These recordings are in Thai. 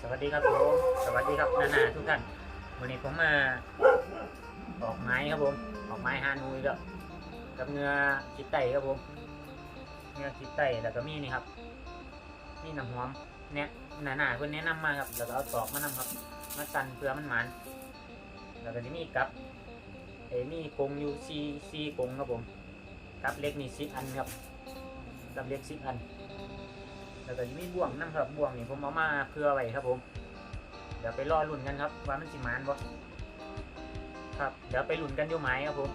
สวัสดีครับผม สวัสดีครับนานาทุกท่าน วันนี้ผมมาออกไม้ครับผม ออกไม้ฮานุยแล้วกับเนื้อคิดไตครับผม เนื้อคิดไตแล้วก็มีนี่ครับ นี่น้ำหอมเนี่ยนานาเพื่อนแนะนำมาครับ แล้วก็เอาตอกมานำครับ มาตันเพื่อมันหมัน แล้วก็จะมีกับเอ้นี่กงอยู่ซีซีกงครับผม กับเล็กนี่สิบอันครับ กับเล็กสิบอัน แล้วก็จะมีบ่วงน้ำครับบ่วงนี่ผมเอามาเพื่อไว้ครับ ผม เดี๋ยวไปรอลุ่นกันครับ ว่ามันสิมานบ่ครับ เดี๋ยวไปลุ่นกันอยู่ไหมครับผม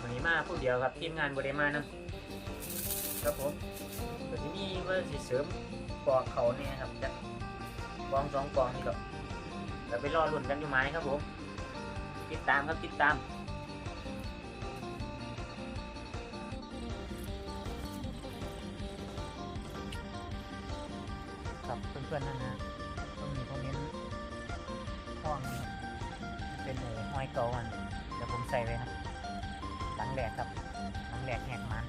วันนี้มาผู้เดียวครับทีมงานบริมานะครับผมเดี๋ยวที่นี่ว่าสิเสริมปอกเขาเนี่ยครับจะกองสองกองนี่ครับเดี๋ยวไปรอลุ่นกันอยู่ไหมครับผม ติดตามครับติดตาม พื่อนๆนั่นนะตรงนี้ตรงนี้ห้องเป็นเออห้อยเก่าอันเดี๋ยวผมใส่ไว้ครับหลังแหลกครับหลังแหลกแหกมัน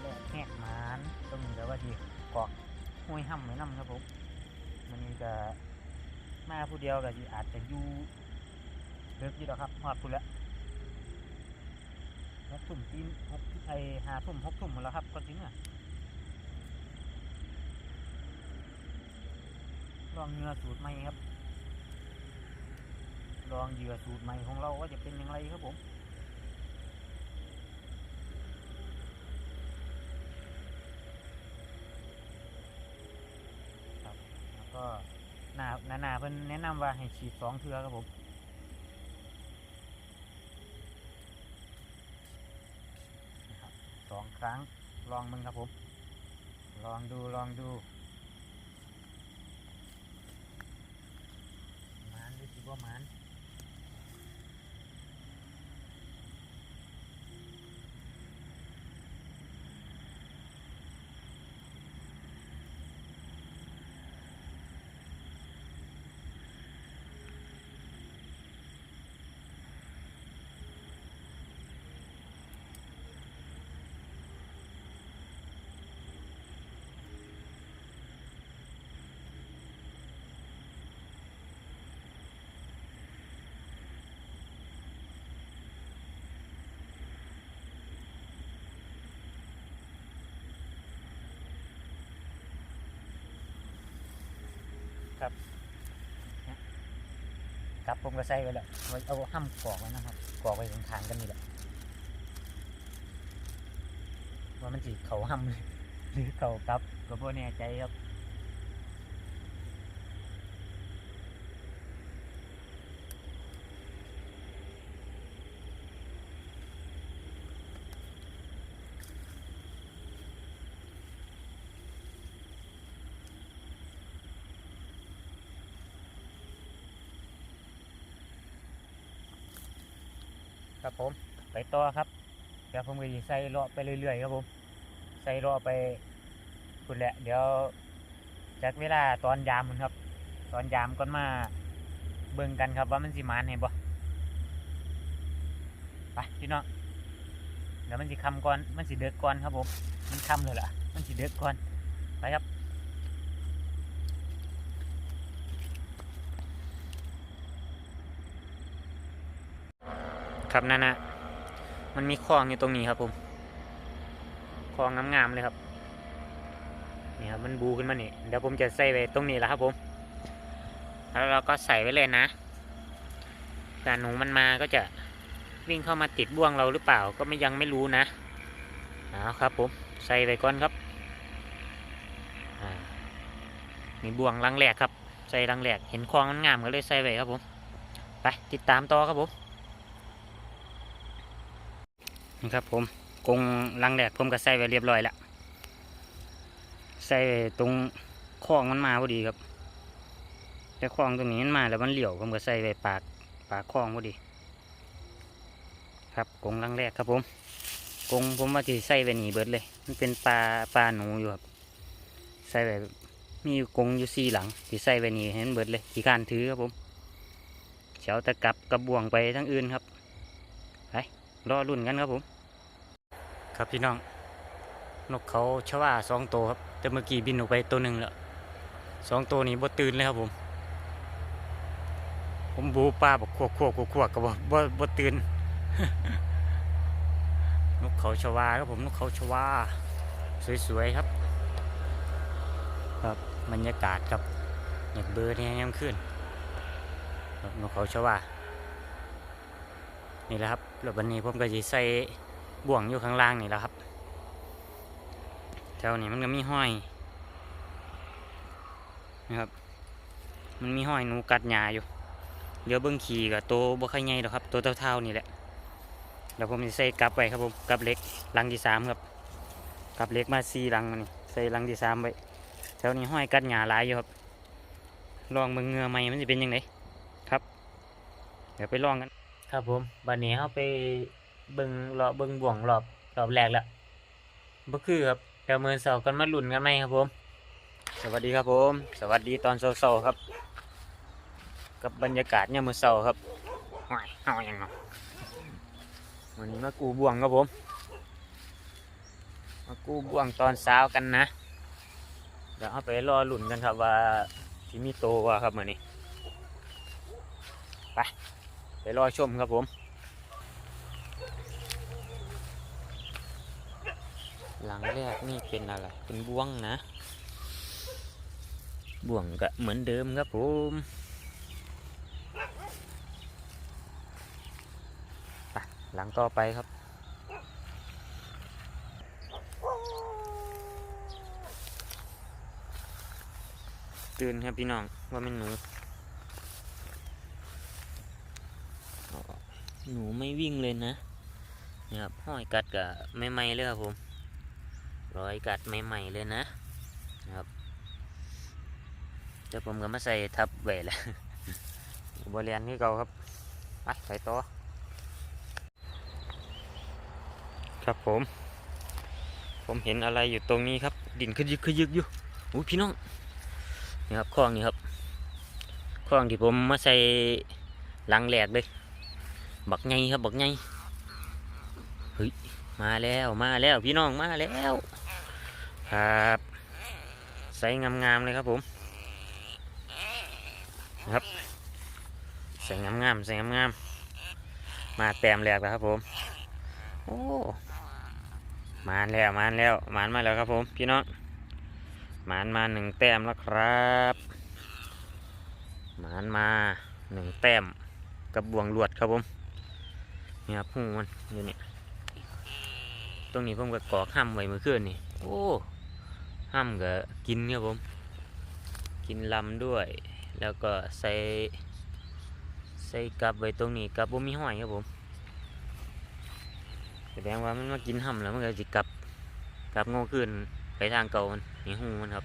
แหลกแหกมันตรงนี้แล้วว่าดีกอกห้วยห้ำไว้น้ำครับผมมันนี้จะมาผู้เดียวก็อาจจะอยู่เลิกยู่แล้วครับหอดพุ่นแล้วหกทุ่มตีนหกไอหาทุ่มหกทุ่มหมดแล้วครับก็จริงอะ องเนื้อสูตรใหม่ครับ ลองเหยื่อสูตรใหม่ของเราว่าจะเป็นอย่างไรครับผมครับแล้วก็หนาหนาหนาเพิ่นแนะนำว่าให้ฉีดสองเทือครับผมสองครั้งลองมึงครับผม ลองดูลองดู หมาน ครับกลับผมก็ใส่ไว้แล้วไว้เอาห้ำกรอกไว้นะครับกรอกไว้ตรงทางกันนี่แหละว่ามันจีเขาห้ามหรือเขากลับก็บ่แน่ใจครับ ครับผมไปต่อครับเดี๋ยวผมก็จะใส่เลาะไปเรื่อยๆครับผมใส่เลาะไปคุณแหละ เดี๋ยวจากเวลาตอนยามครับ ตอนยามก่อนมาเบิ่งกันครับว่ามันสิมานให้บ่ไปพี่น้องเดี๋ยวมันสิคำก่อนมันสิเดือดก่อนครับผมมันคำเลยล่ะ มันสิเดือดก่อนไปครับ ครับนั่นนะมันมีคลองอยู่ตรงนี้ครับผมคลองงามๆเลยครับนี่ครับมันบูขึ้นมานี่เดี๋ยวผมจะใส่ไว้ตรงนี้แหละครับผมแล้วเราก็ใส่ไว้เลยนะแต่หนูมันมาก็จะวิ่งเข้ามาติดบ่วงเราหรือเปล่าก็ไม่ยังไม่รู้นะเอาครับผมใส่ไว้ก่อนครับอ่ามีบ่วงรังแหลกครับ ใส่รังแหลกเห็นคลองมันงามก็เลยใส่ไว้ครับผมไปติดตามต่อครับผม นี่ครับผมกงลังแดกผมก็ใส่ไว้เรียบร้อยล้วใส่ตรงคลองมันมาพอดีครับแต่คลองตรงนี้มันมาแล้วมันเหลี่ยวผมก็ใส่ไว้ปากปากคลองพอดี ครับกงลังแรกครับผมกงผมว่าที่ใส่ไว้หนีเบิดเลย มันเป็นปลาปลาหนูอยู่ครับใส่ไว้มีกงอยู่สี่หลังที่ใส่ไว้หนีเห็นเบิดเลยขี่การถือครับผมเฉาตะกับกระบวงไปทั้งอื่นครับไปรอรุ่นกันครับผม ครับพี่น้อง นกเขาชว่าสองตัวครับ แต่เมื่อกี้บินออกไปตัวหนึ่งแล้วสองตัวนี้บ่ตื่นเลยครับผม ผมบูปลาบอกขวกขวกขวกขวกก็บ่บ่บ่ตื่นนกเขาชวาครับผมนกเขาชวาสวยๆครับ ครับบรรยากาศครับเน็ตเบอร์เนี่ยังขึ้นนกเขาชวานี่แหละครับแล้ววันนี้ผมก็จะใส่ บ่วงอยู่ข้างล่างนี่แหละครับแถวนี้มันก็มีห้อยนะครับ มันมีห้อยหนูกัดหญ้าอยู่ เดี๋ยวเบิ้งขี่กับตัวบ่ค่อยใหญ่ดอกครับ ตัวเท่าๆนี่แหละแล้วผมจะใส่กลับไปครับผมกลับเล็กลังที่สามครับกลับเล็กมาสี่ลังมานี่ใส่ลังที่สามไปแถวนี้ห้อยกัดหญ้าหลายอยู่ครับ ลองเบิ่งเงือใหม่มันจะเป็นยังไงครับ เดี๋ยวไปลองกัน ครับผมบัดนี้เขาไป เบิ่งรอบเบิงบ่วงรอบรอบแรกแล้วบ่คือครับเดี๋ยวมือเสากันมาหลุนกันไหมครับผม สวัสดีครับผม สวัสดีตอนเช้าๆครับ กับบรรยากาศเนี่ยมือเช้าครับหอยเฮายังเนาะวันนี้มากูบ่วงครับผม มากูบ่วงตอนเช้ากันนะ เดี๋ยวเอาไปรอหลุนกันครับว่าที่มีโตว่าครับมือนี้ไปไปรอชมครับผม หลังแรกนี่เป็นอะไร เป็นบ่วงนะ บ่วงก็เหมือนเดิมครับผมไปหลังต่อไปครับตื่นครับพี่น้องว่าเป็นหนู หนูไม่วิ่งเลยนะนี่ครับห้อยกัดกับไม่ไมๆเลยครับผม รอยกัดไม่ๆเลยนะนะครับเดี๋ยวผมก็มาใส่ทับไว้แหละบริเวณนี้เก่าครับไปไปต่อครับผม ผมเห็นอะไรอยู่ตรงนี้ครับ ดินขยึกขยึกอยู่อุ้ยพี่น้องนี่ครับคลองนี่ครับคลองที่ผมมาใส่หลังแหลกเลยบักไงครับบักไงเฮ้ยมาแล้วมาแล้วพี่น้องมาแล้ว ครับใส่งามๆเลยครับผมครับใส่งามๆใส่งามๆมาแต้มแรกแล้วครับผมโอ้มาแล้วมาแล้วมานมาแล้วครับผมพี่น้องมานมาหนึ่งแต้มแล้วครับมานมาหนึ่งแต้มกับบวงลวดครับผมนี่ครับหูมันอยู่เนี่ยตรงนี้ผมก็กอกห้ำไว้เมื่อคืนนี่โอ้ ห้ำก็กินครับผม กินลำด้วย แล้วก็ใส่ใส่กลับไว้ตรงนี้กลับบ่มีห้อยครับผมแสดงว่ามันมากินห้ำแล้วมันก็จะกลับกลับง่ขึ้นไปทางเก่ามันนี่หูมันครับ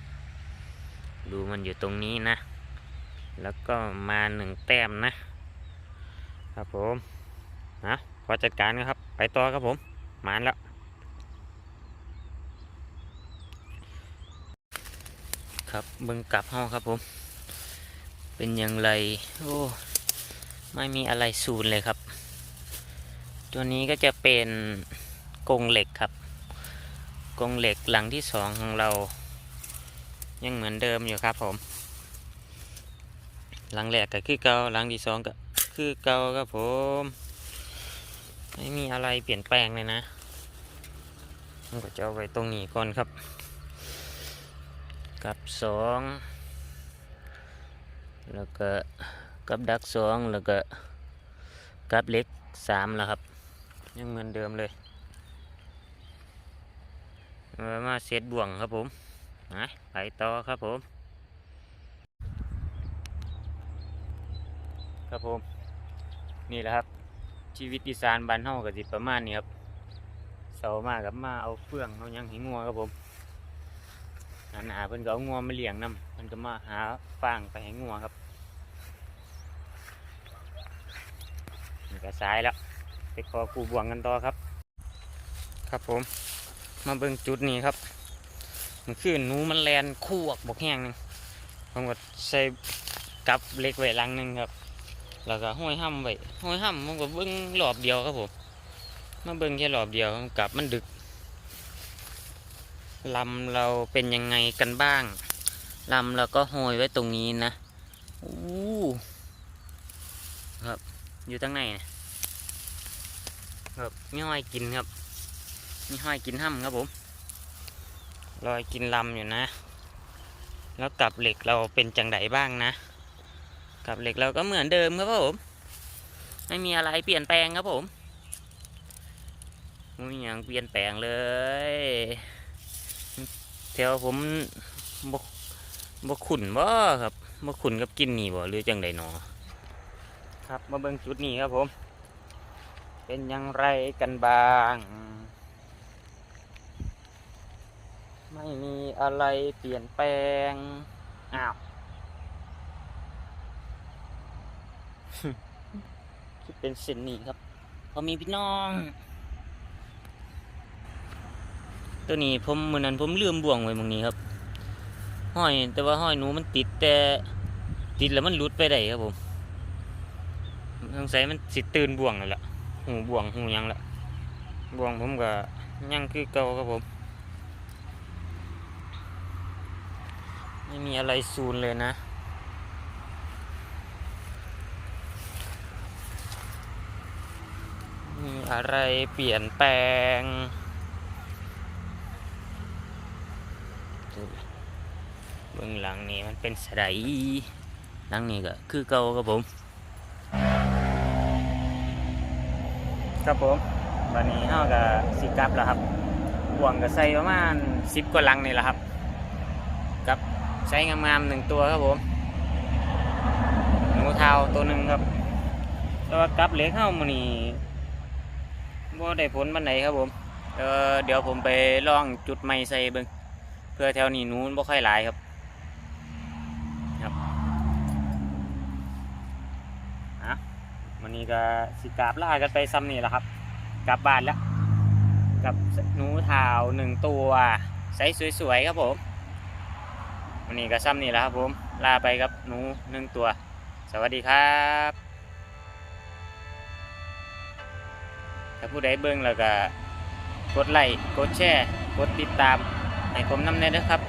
ดูมันอยู่ตรงนี้นะ แล้วก็มาหนึ่งแต้มนะ ครับผมนะขอจัดการนะครับ ไปต่อครับผมมานแล้ว ครับเบิ่งกลับห้องครับผม เป็นอย่างไรโอ้ไม่มีอะไรสูนเลยครับ ตัวนี้ก็จะเป็นกรงเหล็กครับกรงเหล็กหลังที่สองของเรา ยังเหมือนเดิมอยู่ครับผม หลังแรกก็คือเกาหลังที่สองก็คือเกาครับผม ไม่มีอะไรเปลี่ยนแปลงเลยนะผมก็จะเอาไว้ตรงนี้ก่อนครับ กับสองแล้วก็กับดักสองแล้วก็กับเล็กสามแล้วครับ ยังเหมือนเดิมเลยมาเซตบ่วงครับผมนะไปต่อครับผม ครับผม นี่แหละครับ ชีวิตอีสานบ้านเฮาก็สิประมาณนี้ครับเสามากับมาเอาเฟื่องเอายังห้งัวครับผม อันหาเพิ่นก็เอางัวมาเลี้ยงนํเพิ่นก็มาหาฟางไปให้งัวครับนี่ก็สายแล้วไปขอกูบวงกันต่อครับ ครับผม มาเบิ่งจุดนี้ครับ มันคือหนูมันแลนคู่ออกบกแห้งนึงผมก็ใส่กับเล็กไว้หลังนึงครับแล้วก็ห้อยห้ำไว้ห้อยห้ำมันก็เบิ้งรอบเดียวครับผมมาเบิ้งแค่รอบเดียวกลับมันดึก ลำเราเป็นยังไงกันบ้างลำแล้วก็โหยไว้ตรงนี้นะอู้ครับอยู่ตั้งในนะครับมีห้อยกินครับมีห้อยกินห้ำครับผมรอยกินลำอยู่นะ แล้วกับเหล็กเราเป็นจังไดบ้างนะกับเหล็กเราก็เหมือนเดิมครับผมไม่มีอะไรเปลี่ยนแปลงครับผมไม่มีอย่างเปลี่ยนแปลงเลย ถวผมบกบกขุนบ่ครับบกขุนกับกินนี่บ่หรือจังไดหนอครับมาเบิ่งจุดนี้ครับผม เป็นยังไรกันบ้าง ไม่มีอะไรเปลี่ยนแปลงอ้าวคิดเป็นเส้นนี้ครับพอมีพี่น้อง ตัวนี้ผมมือนั้นผมลืมบ่วงไว้ตรงนี้ครับ ห้อยแต่ว่าห้อยหนูมันติดแต่ติดแล้วมันหลุดไปได้ครับผมสงสัยมันสิตื่นบ่วงนั่นแหละหูบ่วงหูยังละบ่วงผมก็ยังคือเก่าครับผม ไม่มีอะไรซูนเลยนะมีอะไรเปลี่ยนแปลงดูเบื้องหลังนี้มันเป็นสไลหลังนี้ก็คือเก่าครับผม ครับผมวันนี้เราก็สิกลับแล้วครับบ่วงก็ใส่ประมาณสิบกว่าลังนี่แหละครับ กับใช้งามๆหนึ่งตัวครับผมหนูเทาตัวหนึ่งครับแต่ว่ากับเหล็กเข้ามานี่บ่ได้ผลบันไดครับผมเเดี๋ยวผมไปลองจุดไม้ใส่เบิ่งเพื่อแถวนี้นูมันบ่ค่อยหลายครับอะ วันนี้ก็สิกราบลากันไปซ้ำนี่แหละครับ กลับบ้านแล้ว กับหนูเทาหนึ่งตัวไซส์สวยๆครับผมวันนี้ก็ซ้ำนี่แหละครับผม ลาไปกับหนูหนึ่งตัว สวัสดีครับถ้าผู้ใดเบิ่งแล้วก็กดไลค์กดแชร์ กดติดตามให้ผมนำแน่ด้วยครับ